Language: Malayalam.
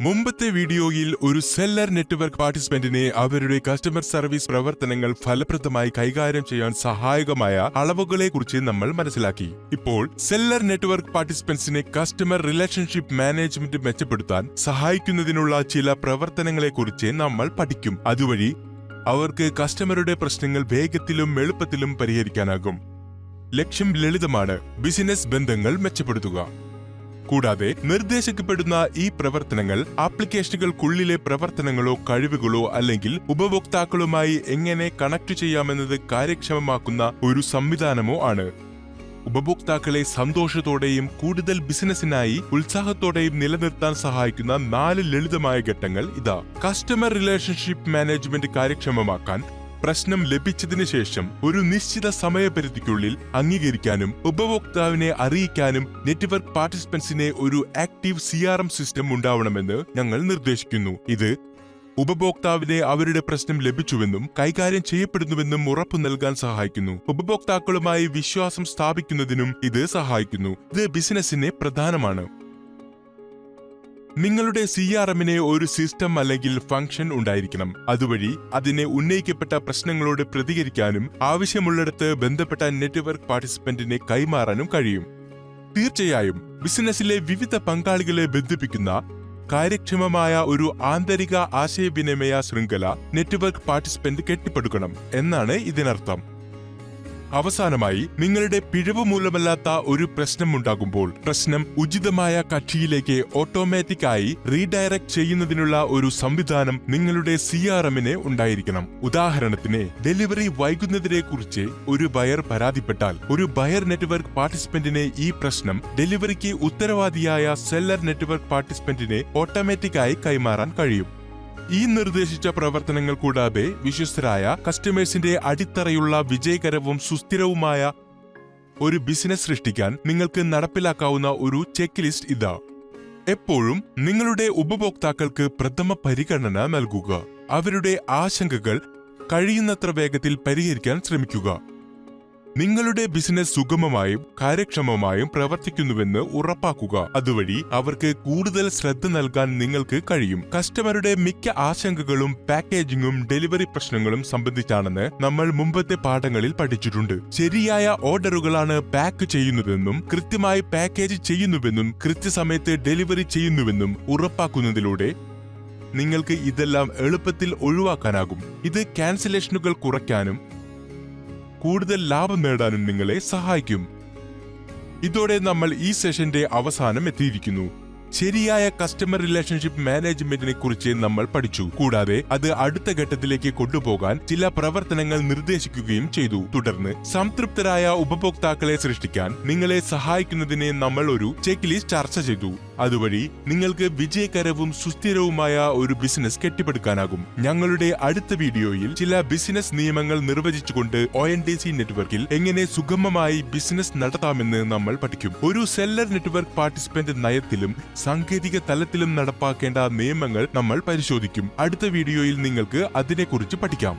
മുമ്പത്തെ വീഡിയോയിൽ ഒരു സെല്ലർ നെറ്റ്വർക്ക് പാർട്ടിസിപ്പന്റിനെ അവരുടെ കസ്റ്റമർ സർവീസ് പ്രവർത്തനങ്ങൾ ഫലപ്രദമായി കൈകാര്യം ചെയ്യാൻ സഹായകമായ അളവുകളെ കുറിച്ച് നമ്മൾ മനസ്സിലാക്കി. ഇപ്പോൾ സെല്ലർ നെറ്റ്വർക്ക് പാർട്ടിസിപ്പൻസിനെ കസ്റ്റമർ റിലേഷൻഷിപ്പ് മാനേജ്മെന്റ് മെച്ചപ്പെടുത്താൻ സഹായിക്കുന്നതിനുള്ള ചില പ്രവർത്തനങ്ങളെക്കുറിച്ച് നമ്മൾ പഠിക്കും. അതുവഴി അവർക്ക് കസ്റ്റമറുടെ പ്രശ്നങ്ങൾ വേഗത്തിലും എളുപ്പത്തിലും പരിഹരിക്കാനാകും. ലക്ഷ്യം ലളിതമാണ്. ബിസിനസ് ബന്ധങ്ങൾ മെച്ചപ്പെടുത്തുക. കൂടാതെ നിർദ്ദേശിക്കപ്പെടുന്ന ഈ പ്രവർത്തനങ്ങൾ ആപ്ലിക്കേഷനുകൾക്കുള്ളിലെ പ്രവർത്തനങ്ങളോ കഴിവുകളോ അല്ലെങ്കിൽ ഉപഭോക്താക്കളുമായി എങ്ങനെ കണക്ട് ചെയ്യാമെന്നത് കാര്യക്ഷമമാക്കുന്ന ഒരു സംവിധാനമോ ആണ്. ഉപഭോക്താക്കളെ സന്തോഷത്തോടെയും കൂടുതൽ ബിസിനസ്സിനായി ഉത്സാഹത്തോടെയും നിലനിർത്താൻ സഹായിക്കുന്ന നാല് ലളിതമായ ഘട്ടങ്ങൾ ഇതാ. കസ്റ്റമർ റിലേഷൻഷിപ്പ് മാനേജ്മെന്റ് കാര്യക്ഷമമാക്കാൻ പ്രശ്നം ലഭിച്ചതിന് ശേഷം ഒരു നിശ്ചിത സമയപരിധിക്കുള്ളിൽ അംഗീകരിക്കാനും ഉപഭോക്താവിനെ അറിയിക്കാനും നെറ്റ്വർക്ക് പാർട്ടിസിപ്പൻസിനെ ഒരു ആക്റ്റീവ് സി സിസ്റ്റം ഉണ്ടാവണമെന്ന് ഞങ്ങൾ നിർദ്ദേശിക്കുന്നു. ഇത് ഉപഭോക്താവിനെ അവരുടെ പ്രശ്നം ലഭിച്ചുവെന്നും കൈകാര്യം ചെയ്യപ്പെടുന്നുവെന്നും ഉറപ്പു നൽകാൻ സഹായിക്കുന്നു. ഉപഭോക്താക്കളുമായി വിശ്വാസം സ്ഥാപിക്കുന്നതിനും ഇത് സഹായിക്കുന്നു. ഇത് ബിസിനസ്സിന് പ്രധാനമാണ്. നിങ്ങളുടെ സി ആർ എമ്മിന് ഒരു സിസ്റ്റം അല്ലെങ്കിൽ ഫംഗ്ഷൻ ഉണ്ടായിരിക്കണം. അതുവഴി അതിനെ ഉന്നയിക്കപ്പെട്ട പ്രശ്നങ്ങളോട് പ്രതികരിക്കാനും ആവശ്യമുള്ളിടത്ത് ബന്ധപ്പെട്ട നെറ്റ്വർക്ക് പാർട്ടിസിപ്പന്റിനെ കൈമാറാനും കഴിയും. തീർച്ചയായും ബിസിനസ്സിലെ വിവിധ പങ്കാളികളെ ബന്ധിപ്പിക്കുന്ന കാര്യക്ഷമമായ ഒരു ആന്തരിക ആശയവിനിമയ ശൃംഖല നെറ്റ്വർക്ക് പാർട്ടിസിപ്പന്റ് കെട്ടിപ്പടുക്കണം എന്നാണ് ഇതിനർത്ഥം. അവസാനമായി നിങ്ങളുടെ പിഴവ് മൂലമല്ലാത്ത ഒരു പ്രശ്നമുണ്ടാകുമ്പോൾ പ്രശ്നം ഉചിതമായ കക്ഷിയിലേക്ക് ഓട്ടോമാറ്റിക്കായി റീഡയറക്ട് ചെയ്യുന്നതിനുള്ള ഒരു സംവിധാനം നിങ്ങളുടെ സി ആർ എമ്മിന് ഉണ്ടായിരിക്കണം. ഉദാഹരണത്തിന് ഡെലിവറി വൈകുന്നതിനെക്കുറിച്ച് ഒരു ബയർ പരാതിപ്പെട്ടാൽ ഒരു ബയർ നെറ്റ്വർക്ക് പാർട്ടിസിപ്പന്റിനെ ഈ പ്രശ്നം ഡെലിവറിക്ക് ഉത്തരവാദിയായ സെല്ലർ നെറ്റ്വർക്ക് പാർട്ടിസിപ്പന്റിനെ ഓട്ടോമാറ്റിക്കായി കൈമാറാൻ കഴിയും. ഈ നിർദ്ദേശിച്ച പ്രവർത്തനങ്ങൾ കൂടാതെ വിശ്വസ്തരായ കസ്റ്റമേഴ്സിന്റെ അടിത്തറയുള്ള വിജയകരവും സുസ്ഥിരവുമായ ഒരു ബിസിനസ് സൃഷ്ടിക്കാൻ നിങ്ങൾക്ക് നടപ്പിലാക്കാവുന്ന ഒരു ചെക്ക് ലിസ്റ്റ് ഇതാ. എപ്പോഴും നിങ്ങളുടെ ഉപഭോക്താക്കൾക്ക് പ്രഥമ പരിഗണന നൽകുക. അവരുടെ ആശങ്കകൾ കഴിയുന്നത്ര വേഗത്തിൽ പരിഹരിക്കാൻ ശ്രമിക്കുക. നിങ്ങളുടെ ബിസിനസ് സുഗമമായും കാര്യക്ഷമമായും പ്രവർത്തിക്കുന്നുവെന്ന് ഉറപ്പാക്കുക. അതുവഴി അവർക്ക് കൂടുതൽ ശ്രദ്ധ നൽകാൻ നിങ്ങൾക്ക് കഴിയും. കസ്റ്റമറുടെ മിക്ക ആശങ്കകളും പാക്കേജിംഗും ഡെലിവറി പ്രശ്നങ്ങളും സംബന്ധിച്ചാണെന്ന് നമ്മൾ മുമ്പത്തെ പാഠങ്ങളിൽ പഠിച്ചിട്ടുണ്ട്. ശരിയായ ഓർഡറുകളാണ് പാക്ക് ചെയ്യുന്നതെന്നും കൃത്യമായി പാക്കേജ് ചെയ്യുന്നുവെന്നും കൃത്യസമയത്ത് ഡെലിവറി ചെയ്യുന്നുവെന്നും ഉറപ്പാക്കുന്നതിലൂടെ നിങ്ങൾക്ക് ഇതെല്ലാം എളുപ്പത്തിൽ ഒഴിവാക്കാനാകും. ഇത് ക്യാൻസലേഷനുകൾ കുറയ്ക്കാനും കൂടുതൽ ലാഭം നേടാനും നിങ്ങളെ സഹായിക്കും. ഇതോടെ നമ്മൾ ഈ സെഷന്റെ അവസാനം എത്തിയിരിക്കുന്നു. ശരിയായ കസ്റ്റമർ റിലേഷൻഷിപ്പ് മാനേജ്മെന്റിനെ കുറിച്ച് നമ്മൾ പഠിച്ചു. കൂടാതെ അത് അടുത്ത ഘട്ടത്തിലേക്ക് കൊണ്ടുപോകാൻ ചില പ്രവർത്തനങ്ങൾ നിർദ്ദേശിക്കുകയും ചെയ്തു. തുടർന്ന് സംതൃപ്തരായ ഉപഭോക്താക്കളെ സൃഷ്ടിക്കാൻ നിങ്ങളെ സഹായിക്കുന്നതിന് നമ്മൾ ഒരു ചെക്ക് ലിസ്റ്റ് ചർച്ച ചെയ്തു. അതുവഴി നിങ്ങൾക്ക് വിജയകരവും സുസ്ഥിരവുമായ ഒരു ബിസിനസ് കെട്ടിപ്പടുക്കാനാകും. ഞങ്ങളുടെ അടുത്ത വീഡിയോയിൽ ചില ബിസിനസ് നിയമങ്ങൾ നിർവചിച്ചുകൊണ്ട് ഒ എൻ ഡി സി നെറ്റ്വർക്കിൽ എങ്ങനെ സുഗമമായി ബിസിനസ് നടത്താമെന്ന് നമ്മൾ പഠിക്കും. ഒരു സെല്ലർ നെറ്റ്വർക്ക് പാർട്ടിസിപ്പന്റ് നയത്തിലും സാങ്കേതിക തലത്തിലും നടപ്പാക്കേണ്ട നിയമങ്ങൾ നമ്മൾ പരിശോധിക്കും. അടുത്ത വീഡിയോയിൽ നിങ്ങൾക്ക് അതിനെക്കുറിച്ച് പഠിക്കാം.